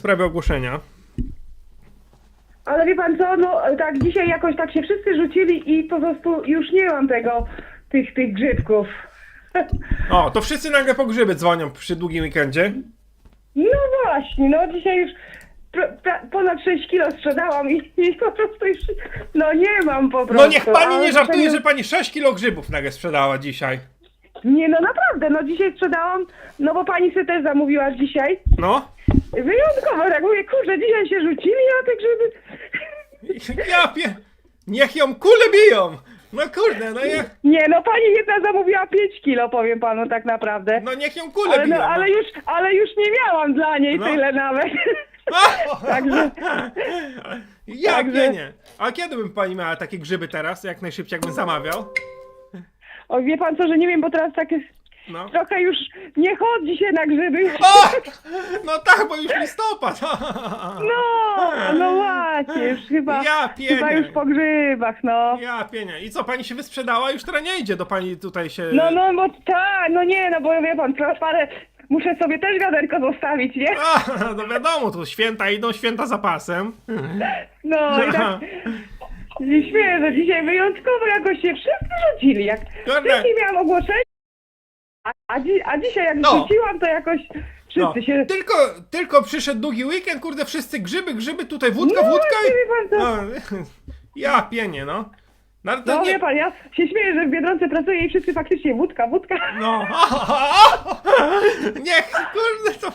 sprawie ogłoszenia. Ale wie pan co, no tak dzisiaj jakoś tak się wszyscy rzucili i po prostu już nie mam tego, tych, tych grzybków. O, to wszyscy nagle po grzyby dzwonią przy długim weekendzie. No właśnie, no dzisiaj już pr- pra- ponad 6 kilo sprzedałam i, i po prostu już, no nie mam po prostu. No niech pani ale nie żartuje, że pani 6 kilo grzybów nagle sprzedała dzisiaj. Nie, no naprawdę, no dzisiaj sprzedałam, no bo pani sobie też zamówiła dzisiaj. No. Wyjątkowo, tak mówię, kurczę, dzisiaj się rzucili na te grzyby. Ja pie... Niech ją kule biją! No kurde, no ja... Nie, no pani jedna zamówiła 5 kilo, powiem panu tak naprawdę. No niech ją kule Ale, biją. no, ale, już, ale już nie miałam dla niej No. tyle nawet. Także- Ja także- pienie. A kiedy bym pani miała takie grzyby teraz? Jak najszybciej jakbym zamawiał? O, wie pan co, że nie wiem, bo teraz tak jest, No. trochę już nie chodzi się na grzyby. O! No tak, bo już listopad. No, no właśnie, już chyba, Ja pienię. chyba już po grzybach, no. Ja pienie. I co, pani się wysprzedała? Już teraz nie idzie do pani tutaj się... No, no, bo tak, no nie, no bo wie pan, trochę parę, muszę sobie też wiaderko zostawić, nie? A, no wiadomo, tu święta idą, święta za pasem. No i tak śmieję, że dzisiaj wyjątkowo jakoś się wszyscy rzucili, jak Kurde. wcześniej miałam ogłoszenie, a, a, dzi- a dzisiaj jak No. rzuciłam, to jakoś wszyscy No, się... tylko, tylko przyszedł długi weekend, kurde, wszyscy grzyby, grzyby, tutaj wódka, No wódka właśnie, wie pan i... co. No, ja pienie, no. No, ale to No nie... wie pan, ja się śmieję, że w Biedronce pracuję i wszyscy faktycznie wódka, wódka. No. Niech, kurde, to...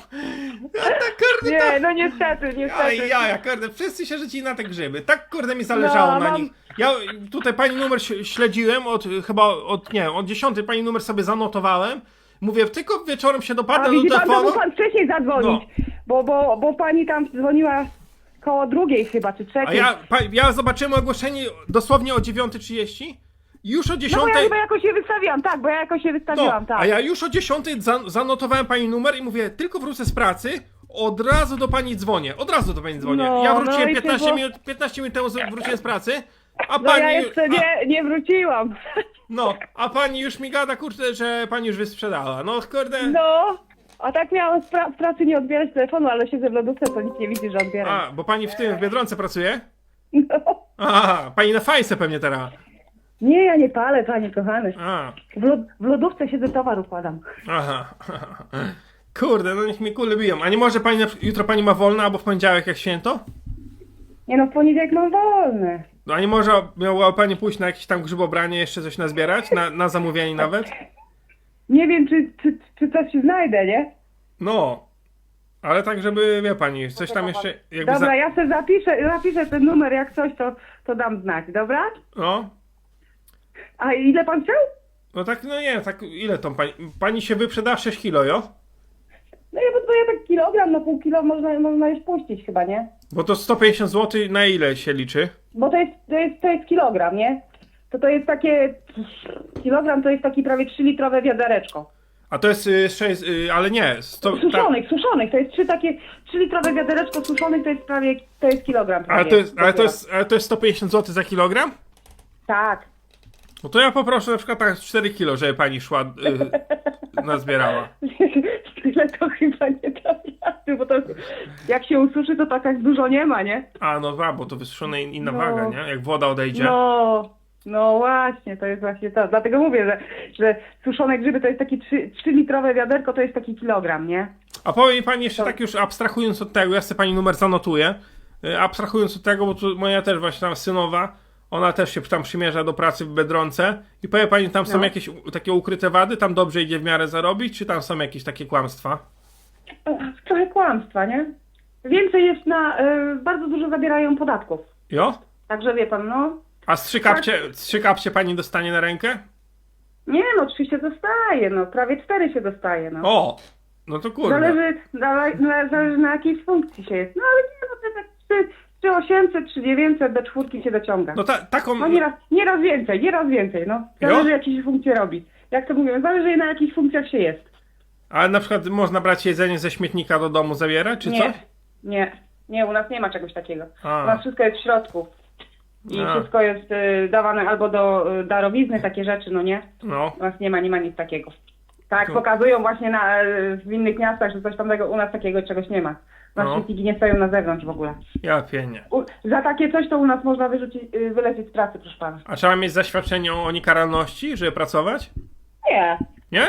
Ja tak, kurde, to... Nie, no niestety, niestety. ja, ja, kurde, wszyscy się rzucili na te grzyby. Tak, kurde, mi zależało No, na mam- nich. Ja tutaj pani numer ś- śledziłem, od chyba, od, nie wiem, od 10 pani numer sobie zanotowałem. Mówię, tylko wieczorem się A dopadnę do widzi pan, to telefonu. mógł pan wcześniej zadzwonić, No. bo, bo, bo pani tam dzwoniła koło drugiej chyba, czy A trzeciej. ja, pa, ja zobaczyłem ogłoszenie dosłownie o 9.30. Już o 10. No bo ja chyba jakoś się wystawiłam, tak, bo ja jakoś się no, wystawiłam, tak. a ja już o 10 zan- zanotowałem pani numer i mówię, tylko wrócę z pracy, od razu do pani dzwonię. Od razu do pani dzwonię. No, ja no wróciłem i 15 tylko- minut, 15 minut temu z- wróciłem z pracy. A No pani. ja jeszcze a, nie, nie wróciłam. no, a pani już mi gada, kurczę, że pani już wysprzedała. No kurde. No, a tak miałam z, pra- w pracy nie odbierać telefonu, ale siedzę w lodówce, to nikt nie widzi, że odbieram. A, bo pani w tym w Biedronce pracuje? No. Aha, pani na fajce pewnie teraz. Nie, ja nie palę, panie kochany. A, W, lod w lodówce siedzę, towar układam. aha. Kurde, no niech mi kule biją. A nie może pani na, jutro pani ma wolne, albo w poniedziałek jak święto? Nie no, w poniedziałek mam wolne. No a nie może miała pani pójść na jakieś tam grzybobranie, jeszcze coś nazbierać? Na, na zamówienie nawet? Nie wiem, czy, czy, czy coś się znajdę, nie? No. Ale tak, żeby, wie pani, coś tam jeszcze jakby Dobra, za... ja sobie zapiszę, zapiszę ten numer, jak coś, to, to dam znać, dobra? No. A ile pan chciał? No tak, no nie, tak ile tą pani... Pani się wyprzeda 6 kilo, jo? No ja bo ja tak kilogram na pół kilo można, można już puścić chyba, nie? Bo to 150 zł na ile się liczy? Bo to jest, to jest, to jest kilogram, nie? To to jest takie, kilogram to jest taki prawie 3-litrowe wiadereczko. A to jest y, 6, y, ale nie, 100, ta, Suszonych, suszonych, to jest trzy takie 3-litrowe wiadereczko suszonych, to jest prawie, to jest kilogram prawie. ale, to jest, ale, to jest, ale to jest 150 zł za kilogram? Tak. No to ja poproszę na przykład tak 4 kilo, żeby pani szła, y, nazbierała. Tyle to chyba nie da rady, bo to jak się ususzy, to tak, tak dużo nie ma, nie? A, no a, bo to wysuszone in- inna No. waga, nie? Jak woda odejdzie. No, no właśnie, to jest właśnie to. Dlatego mówię, że, że suszone grzyby to jest taki 3-litrowe wiaderko, to jest taki kilogram, nie? A powie mi pani jeszcze To- tak już abstrahując od tego, ja sobie pani numer zanotuję, y, abstrahując od tego, bo tu moja też właśnie tam synowa, ona też się tam przymierza do pracy w Biedronce i powie pani, tam są No. jakieś takie ukryte wady, tam dobrze idzie w miarę zarobić, czy tam są jakieś takie kłamstwa? Trochę kłamstwa, nie? Więcej jest na, y, bardzo dużo zabierają podatków. Jo? Także wie pan, no, A strzykawcie, strzykawcie pani dostanie na rękę? nie no, oczywiście dostaje, no, prawie cztery się dostaje, no. O! No to kurde. Zależy, zale, na- zależy na jakiej funkcji się jest. No ale nie, no to tak czy, czy 800, czy 900 do czwórki się dociąga. No ta, taką... No nieraz, nieraz więcej, nieraz więcej, no. Jo? Zależy jakie się funkcje robi. Jak to mówię, zależy na jakich funkcjach się jest. Ale na przykład można brać jedzenie ze śmietnika do domu zabierać, czy nie, co? nie, nie, u nas nie ma czegoś takiego. A. U nas wszystko jest w środku. I A. wszystko jest y, dawane albo do y, darowizny, takie rzeczy, no nie? No. U nas nie ma, nie ma nic takiego. Tak, Tu- pokazują właśnie na, y, w innych miastach, że coś tam tego, u nas takiego czegoś nie ma. Na No. świetniki nie stoją na zewnątrz w ogóle. Ja pienię. U, za takie coś to u nas można wyrzucić, y, wylecieć z pracy, proszę pana. A trzeba mieć zaświadczenie o niekaralności, żeby pracować? Nie, Nie?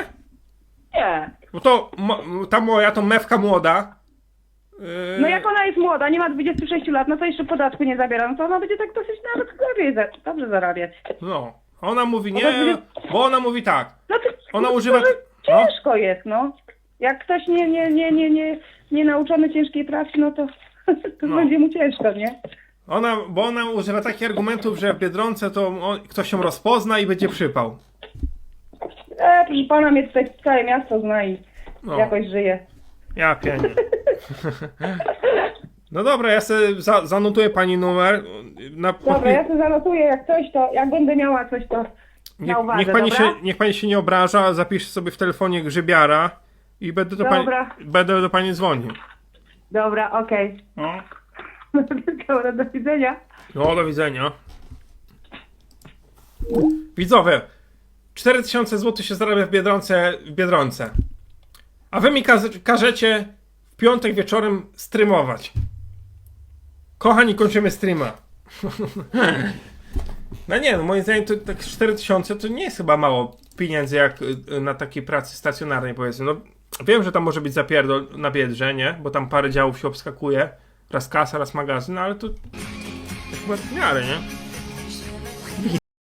nie. Bo to mo- ta moja, to mewka młoda. Yy, No jak ona jest młoda, nie ma 26 lat, no to jeszcze podatku nie zabiera, no to ona będzie tak dosyć nawet lepiej, za, dobrze zarabiać. No. Ona mówi No nie, będzie- bo ona mówi tak. No to, Ona no, używa- To, że no. ciężko jest, no. Jak ktoś nie, nie, nie, nie, nie, nie nauczony ciężkiej pracy, no to, to No. będzie mu ciężko, nie? Ona, bo ona używa takich argumentów, że w Biedronce to on, ktoś ją rozpozna i będzie przypał. E, proszę pana, mnie tutaj całe miasto zna i No. jakoś żyje. Ja pienię. No dobra, ja sobie za, zanotuję pani numer. Na, Dobra, ja sobie zanotuję, jak coś to, jak będę miała coś to niech, na uwadze, niech, pani dobra? się, niech pani się nie obraża, zapiszę sobie w telefonie grzybiara i będę do, pani, Dobra. będę do pani dzwonił. Dobra, okej. No. Dobra, do widzenia. No, do widzenia. Widzowie, 4000 zł się zarabia w Biedronce, w Biedronce. A wy mi kaz- każecie w piątek wieczorem streamować. Kochani, kończymy streama. No nie, no moim zdaniem to tak 4000 to nie jest chyba mało pieniędzy jak y, na takiej pracy stacjonarnej powiedzmy. No wiem, że tam może być zapierdol na biedrze, nie? Bo tam parę działów się obskakuje. Raz kasa, raz magazyn, no ale to, to chyba w miarę, nie?